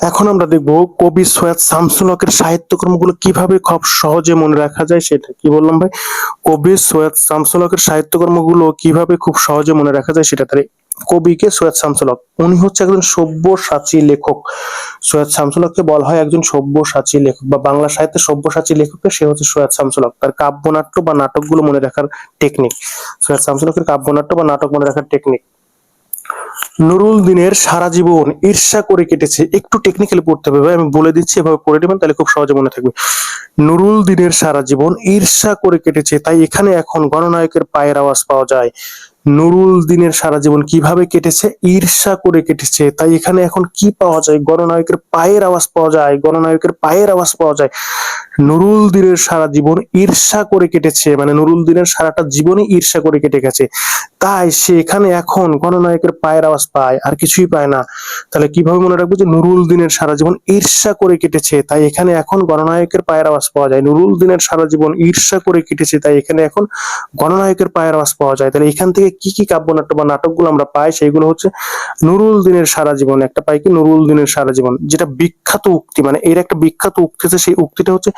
এখন আমরা দেখব কবি সৈয়দ শামসুল হকের সাহিত্যকর্মগুলো কীভাবে খুব সহজে মনে রাখা যায় সেটা কি বললাম ভাই? কবি সৈয়দ শামসুল হকের সাহিত্যকর্মগুলো কীভাবে খুব সহজে মনে রাখা যায় সেটা তাহলে কবিকে সৈয়দ শামসুল হক, উনি হচ্ছে একজন সব্যসাচী লেখক। সৈয়দ শামসুল হককে বলা হয় একজন সব্যসাচী লেখক বা বাংলা সাহিত্যের সব্যসাচী লেখককে সে হচ্ছে সৈয়দ শামসুল হক। তার কাব্যনাট্য বা নাটকগুলো মনে রাখার টেকনিক সৈয়দ শামসুল হকের কাব্যনাট্য বা নাটক মনে রাখার টেকনিক নুরুল দিনের সারা জীবন ঈর্ষা করে কেটেছে। একটু টেকনিক্যালি পড়তে হবে ভাই, আমি বলে দিচ্ছি এভাবে পড়ে নেবেন তাহলে খুব সহজে মনে থাকবে। নুরুল দিনের সারা জীবন ঈর্ষা করে কেটেছে তাই এখানে এখন গণনায়কের পায়ের আওয়াজ পাওয়া যায়। নুরুল দিনের সারা জীবন কীভাবে কেটেছে? ঈর্ষা করে কেটেছে তাই এখানে এখন কি পাওয়া যায়? গণনায়কের পায়ের আওয়াজ পাওয়া যায় গণনায়কের পায়ের আওয়াজ পাওয়া যায়। নুরুল দিনের সারা জীবন ঈর্ষা করে কেটেছে মানে নুরুল দিনের সারাটা জীবনই ঈর্ষা করে কেটে গেছে। তাই সে এখানে এখন গণনায়কের পায়ের আওয়াজ পায়, আর কিছুই পায় না। তাহলে কীভাবে মনে রাখব যে নুরুল দিনের সারা জীবন ঈর্ষা করে কেটেছে, তাই এখানে এখন গণনায়কের পায়ের আওয়াজ পাওয়া যায়। নুরুল দিনের সারা জীবন ঈর্ষা করে কেটেছে, তাই এখানে এখন গণনায়কের পায়ের আওয়াজ পাওয়া যায়। তাহলে এখান থেকে কি কি কাব্যনাট্য বা নাটকগুলো আমরা পাই, সেইগুলো হচ্ছে নুরুল দিনের সারা জীবন। একটা পাই কি নুরুল দিনের সারা জীবন, যেটা বিখ্যাত উক্তি মানে এর একটা বিখ্যাত উক্তি আছে, সেই উক্তিটা হচ্ছে,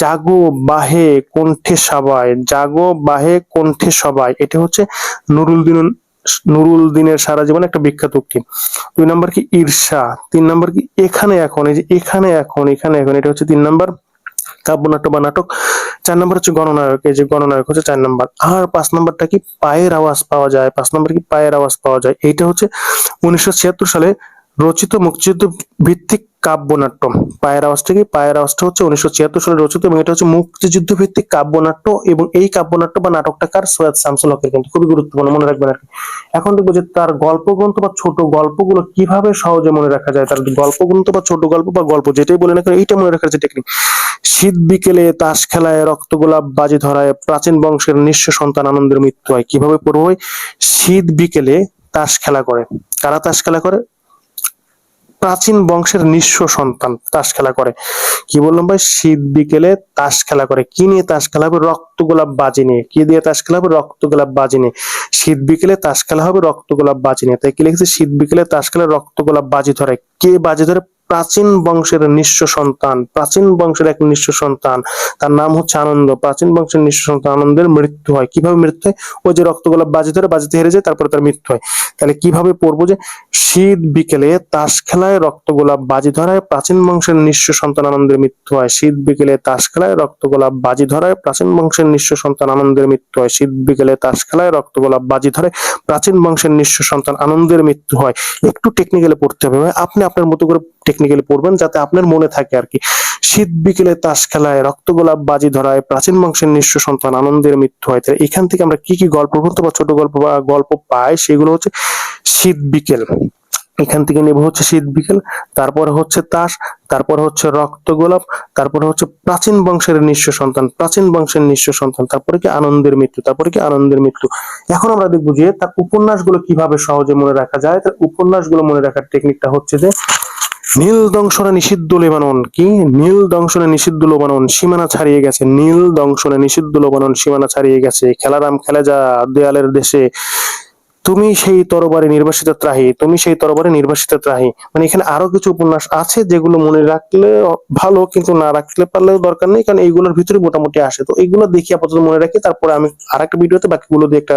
জাগো বাহে কণ্ঠে সবাই, জাগো বাহে কণ্ঠে সবাই। এটা হচ্ছে নুরুল দিন নুরুল দিনের সারা জীবন একটা বিখ্যাত উক্তি। দুই নম্বর কি ঈর্ষা, তিন নম্বর কি এখানে এখন, এই যে এখানে এখন এখানে এখন, এটা হচ্ছে তিন নম্বর কাব্যনাট্য বা নাটক। চার নম্বর হচ্ছে গণনায়ক, এই যে গণনায়ক হচ্ছে চার নম্বর। আর পাঁচ নম্বরটা কি পায়ের আওয়াজ পাওয়া যায়, পাঁচ নম্বর কি পায়ের আওয়াজ পাওয়া যায়, এইটা হচ্ছে উনিশশো ছিয়াত্তর সালে রচিত মুক্তিযুদ্ধ ভিত্তিক কাব্যনাট্য পায়ের আওয়াজটা কি পায়ের আওয়াজটা হচ্ছে উনিশশো ছিয়াত্তর সালে রচিত এবং এটা হচ্ছে মুক্তিযুদ্ধ ভিত্তিক কাব্যনাট্য এবং এই কাব্যনাট্য বা নাটকটা কার? সৈয়দ শামসুল হকের কিন্তু। খুবই গুরুত্বপূর্ণ, মনে রাখবেন আর এখন দেখব যে তার গল্প গ্রন্থ বা ছোট গল্পগুলো কীভাবে সহজে মনে রাখা যায়? তার গল্প গ্রন্থ বা ছোট গল্প বা গল্প যেটাই বলে না কেন, এইটা মনে রাখার যে টেকনিক শীত বিকেলে তাস খেলায় রক্ত গোলাপ বাজি ধরায় প্রাচীন বংশের নিঃস্ব সন্তান আনন্দের মৃত্যু হয়। কীভাবে পড়ব শীত বিকেলে তাস খেলা করে। কারা তাস খেলা করে? প্রাচীন বংশের নিঃস্ব সন্তান তাস খেলা করে। কি বললাম ভাই? শীত বিকেলে তাস খেলা করে। কি নিয়ে তাস খেলা হবে? রক্ত গোলাপ বাজি নিয়ে। কি দিয়ে তাস খেলা হবে? রক্ত গোলাপ বাজি নিয়ে। শীত বিকেলে তাস খেলা হবে রক্ত গোলাপ বাজি নিয়ে। তাই কি লিখেছে? শীত বিকেলে তাস খেলা রক্ত গোলাপ বাজি ধরে। কে বাজি ধরে? প্রাচীন বংশের নিঃস্ব সন্তান, প্রাচীন বংশের এক নিঃস্ব সন্তান। তার নাম হচ্ছে আনন্দ। প্রাচীন বংশের নিঃস্ব সন্তান আনন্দের মৃত্যু হয়। কীভাবে মৃত্যু হয়? ওই যে রক্ত গোলাপ বাজি ধরে বাজিতে হেরে যায়, তারপরে তার মৃত্যু হয়। তাহলে কীভাবে পড়ব যে শীত বিকেলে তাস খেলায় রক্ত গোলাপ বাজি ধরায় প্রাচীন বংশের নিঃস্ব সন্তান আনন্দের মৃত্যু হয়। শীত বিকেলে তাস খেলায় রক্ত গোলাপ বাজি ধরায় প্রাচীন বংশের নিঃস্ব সন্তান আনন্দের মৃত্যু হয়। শীত বিকেলে তাস খেলায় রক্ত গোলাপ বাজি ধরে প্রাচীন বংশের নিঃস্ব সন্তান আনন্দের মৃত্যু হয়। একটু টেকনিক্যালি পড়তে হবে। আপনি আপনার মতো করে টেকনিক্যালি পড়বেন যাতে আপনার মনে থাকে আর কি। শীত বিকেলে তাস খেলায় রক্ত গোলাপ বাজি ধরায়, প্রাচীন বংশের নিঃস্ব সন্তান, আনন্দের মৃত্যু হয়। এখান থেকে আমরা কি কি গল্প গ্রন্থ বা ছোট গল্প বা গল্প পাই সেগুলো হচ্ছে শীত বিকেল। এখান থেকে নেব হচ্ছে শীত বিকেল, তারপরে হচ্ছে তাস, তারপরে হচ্ছে রক্ত গোলাপ তারপরে হচ্ছে প্রাচীন বংশের নিঃস্ব সন্তান, প্রাচীন বংশের নিঃস্ব সন্তান, তারপরে কি আনন্দের মৃত্যু, তারপরে কি আনন্দের মৃত্যু। এখন আমরা দেখব যে তার উপন্যাসগুলো কীভাবে সহজে মনে রাখা যায়। তার উপন্যাসগুলো মনে রাখার টেকনিকটা হচ্ছে যে নীল দংশনে নিষিদ্ধ লেবানন কি? নীল দংশনে নিষিদ্ধ লেবানন সীমানা ছাড়িয়ে গেছে। নীল দংশনে নিষিদ্ধ লেবানন সীমানা ছাড়িয়ে গেছে। খেলারাম খেলে যা দেয়ালের দেশে। তুমি সেই তরবারে নির্বাসিত ত্রাহি, তুমি সেই তরবারে নির্বাসিত ত্রাহি। মানে এখানে আরও কিছু উপন্যাস আছে যেগুলো মনে রাখলে ভালো, কিন্তু না রাখলে পারলেও দরকার নেই, কারণ এইগুলোর ভিতরে মোটামুটি আসে। তো এইগুলো দেখি আপাতত মনে রাখি, তারপরে আমি আরেকটা ভিডিওতে বাকিগুলো দিয়ে একটা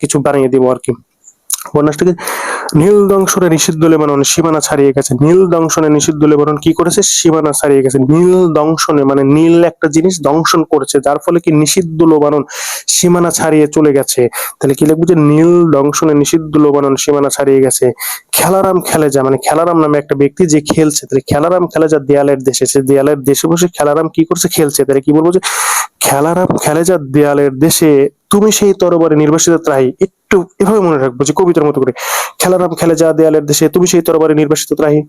কিছু বানিয়ে দিব আর কি। উপন্যাসটাকে নীল দংশনে নিষিদ্ধ লেবানন সীমানা ছাড়িয়ে গেছে। নীল দংশনে নিষিদ্ধ লেবানন কি করেছে? সীমানা ছাড়িয়ে গেছে। নীল দংশনে মানে নীল একটা জিনিস দংশন করেছে, যার ফলে কি নিষিদ্ধ লেবানন সীমানা ছাড়িয়ে চলে গেছে। তাহলে কি লিখব যে নীল দংশনে নিষিদ্ধ লেবানন সীমানা ছাড়িয়ে গেছে? খেলারাম খেলে যা মানে খেলারাম নামে একটা ব্যক্তি যে খেলছে, তাহলে খেলারাম খেলে যা দেয়ালের দেশে, সে দেয়ালের দেশে বসে খেলারাম কি করছে? খেলছে। তাহলে কি বলব যে খেলারাম খেলে যা দেয়ালের দেশে তুমি সেই তরবারে নির্বাসিত ত্রাহি একটু এভাবে মনে রাখব যে কবিতার মতো করে, খেলারাম খেলে যা দেয়ালের দেশে, তুমি সেই তরবারে নির্বাসিত ত্রাহি।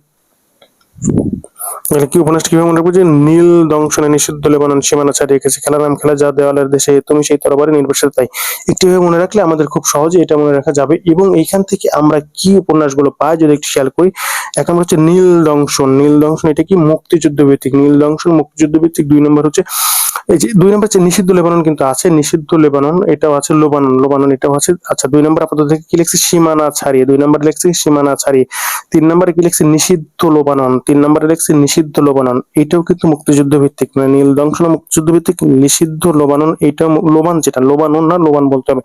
তাহলে কি উপন্যাসটা কীভাবে মনে রাখব? যে নীল দংশনে নিষিদ্ধ লেবানন সীমানা ছাড়িয়ে গেছে। খেলার নাম খেলা, যা দেওয়ালের দেশে, তুমি সেই তরবারে নির্বাসিত তাই। একটি ভাবে মনে রাখলে আমাদের খুব সহজে এটা মনে রাখা যাবে। এবং এইখান থেকে আমরা কি উপন্যাসগুলো পাই যদি একটু খেয়াল করি? এক নম্বর হচ্ছে নীল দংশন। নীল দংশন এটা কি? মুক্তিযুদ্ধ ভিত্তিক নীল দংশন মুক্তিযুদ্ধ ভিত্তিক দুই নম্বর হচ্ছে, এই যে দুই নম্বর হচ্ছে নিষিদ্ধ লেবানন কিন্তু আছে। নিষিদ্ধ লেবানন, এটাও আছে লোবানন। লোবানন, এটাও আছে। আচ্ছা দুই নম্বর আপাতত কি লিখছি? সীমানা ছাড়িয়ে। দুই নম্বর লিখছি সীমানা ছাড়িয়ে। তিন নম্বরে কি লিখছি? নিষিদ্ধ লোবানন। তিন নম্বরে লিখছি নিষিদ্ধ লোবানন, এটাও কিন্তু মুক্তিযুদ্ধ ভিত্তিক মানে নীল দংশন মুক্তিযুদ্ধ ভিত্তিক নিষিদ্ধ লোবানন এটা লোবান যেটা, লোবানন না, লোবান বলতে হবে।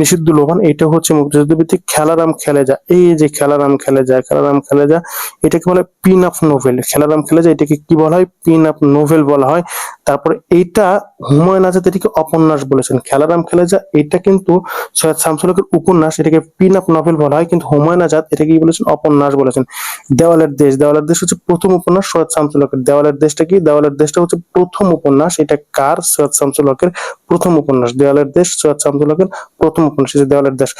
নিষিদ্ধ লোবান, এটা হচ্ছে মুক্তিযুদ্ধ ভিত্তিক খেলারাম খেলে যা এই যে খেলারাম খেলে যা খেলারাম খেলে যা এটাকে বলে পিন আপ নোভেল। খেলারাম খেলে যা এটাকে কি বলা হয়? পিন আপ নোভেল বলা হয়। তারপরে এইটা হুমায়ুন আজাদ এটাকে অপন্যাস বলেছেন। খেলারাম খেলে যা এটা কিন্তু সৈয়দ শামসুল হকের উপন্যাস, এটাকে পিন আপ নভেল বলা হয়, কিন্তু হুমায়ুন আজাদ এটাকে কি বলেছেন? অপন্যাস বলেছেন। দেওয়ালের দেশ দেওয়ালের দেশ হচ্ছে প্রথম উপন্যাস সৈয়দ শামসুল হকের দেওয়ালের দেশটা কি? দেওয়ালের দেশটা হচ্ছে প্রথম উপন্যাস, এটা কার? সৈয়দ শামসুল হকের প্রথম উপন্যাস। দেওয়ালের দেশ সৈয়দ শামসুল হকের প্রথম উপন্যাস দেওয়ালের দেশ।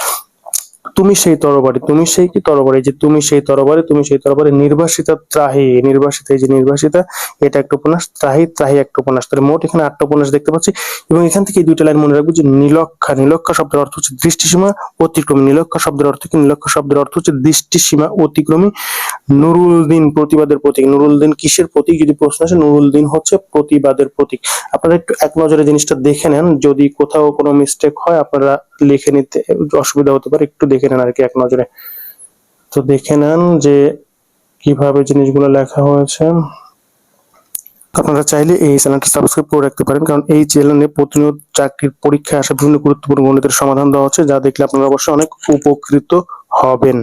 তুমি সেই তরবারি, তুমি সেই কি তরবারি? যে তুমি সেই তরবারি, তুমি সেই তরবারি নির্বাসিতা ত্রাহি নির্বাসিতা এই যে নির্বাসিতা এটা একটা উপন্যাস, ত্রাহি ত্রাহি একটা উপন্যাস। তাহলে মোট এখানে আটটা উপন্যাস দেখতে পাচ্ছি এবং এখান থেকে এই দুইটা লাইন মনে রাখব যে নীলক্ষা নীলক্ষা শব্দের অর্থ হচ্ছে দৃষ্টিসীমা অতিক্রমী। নীলক্ষা শব্দের অর্থ কি? নীলক্ষা শব্দের অর্থ হচ্ছে দৃষ্টিসীমা অতিক্রমী। নুরুল দিন প্রতিবাদের প্রতীক। নুরুল দিন কিসের প্রতীক? যদি প্রশ্ন আসে নুরুল দিন হচ্ছে প্রতিবাদের প্রতীক। আপনারা একটু এক নজরে জিনিসটা দেখে নেন। যদি কোথাও কোনো মিস্টেক হয়, আপনারা লিখে নিতে অসুবিধা হতে পারে, একটু দেখে নেন আর কি, এক নজরে। তো দেখে নেন যে কীভাবে জিনিসগুলো লেখা হয়েছে। আপনারা চাইলে এই চ্যানেলটা সাবস্ক্রাইব করে রাখতে পারেন, কারণ এই চ্যানেলে প্রতিনিয়ত চাকরির পরীক্ষায় আসা বিভিন্ন গুরুত্বপূর্ণ গণিতের সমাধান দেওয়া হচ্ছে, যা দেখলে আপনারা অবশ্যই অনেক উপকৃত হবেন।